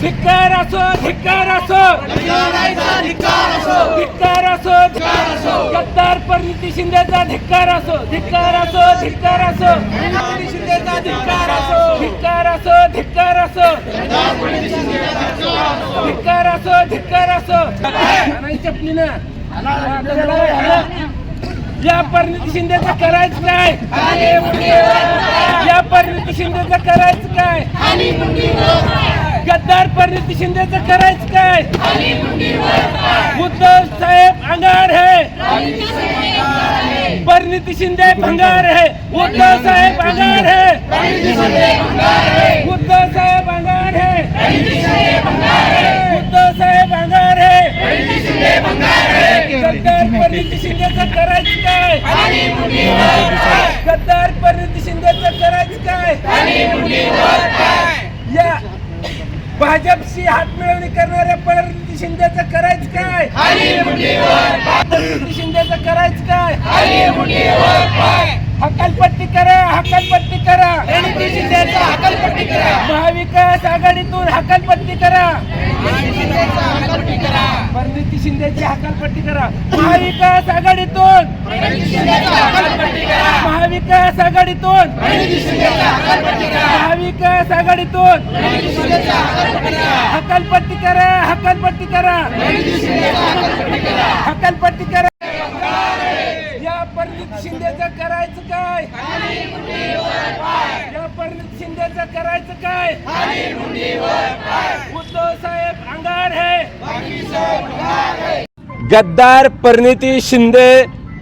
धिक्कार असो धिक्कार असो. धिक्कार असो गद्दार परिणिती शिंदेचा धिक्कार असो धिक्कार असो धिक्कार असो. शिंदेचा धिक्कार असो. धिक्कार असो धिक्कार असो. धिक्कार असो. धिक्कार असो. चपलीनं या परिणिती शिंदेचं करायचं काय? या परिणिती शिंदेचं करायचं काय? गद्दार परिणिती शिंदेचं करायचं काय? उद्धव साहेब अंगार है परिणिती शिंदे भंगार है उद्धव साहेब अंगार है उद्धव साहेब अंगार है उद्धव साहेब अंगार है गद्दार परिणिती शिंदेचं करायचं काय गद्दार परिणिती शिंदेचं करायचं काय या भाजपशी हातमिळवणी करणाऱ्या परिणिती शिंदेचं करायचं काय? परिणिती शिंदेचं करायचं काय? हकालपट्टी करा हकालपट्टी करा. परिणिती हकालपट्टी करा महाविकास आघाडीतून हकालपट्टी करा. परिणिती शिंदेची हकालपट्टी करा. महाविकास आघाडीतून. महाविकास आघाडीतून. महाविकास आघाडीतून. हकालपट्टी करा हकालपट्टी करा. हकालपट्टी करा. या परिणित शिंदेचं करायचं काय? या परिणित शिंदेचं करायचं काय? उद्धव साहेब अंगार है. गद्दार परिणिती शिंदे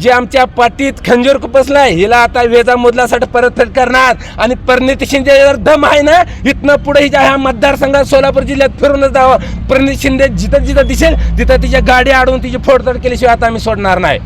जे आमच्या पाठीत खंजूर खुपसलाय हिला आता वेजा मोदलासाठी परतफेड करणार. आणि परिणिती शिंदे जर दम आहे ना इथनं पुढे हिच्या ह्या मतदारसंघात सोलापूर जिल्ह्यात फिरूनच जावं. परिणिती शिंदे जिथं जिथं दिसेल तिथं तिच्या गाडी अडवून तिची फोडतोड केल्याशिवाय आता आम्ही सोडणार नाही.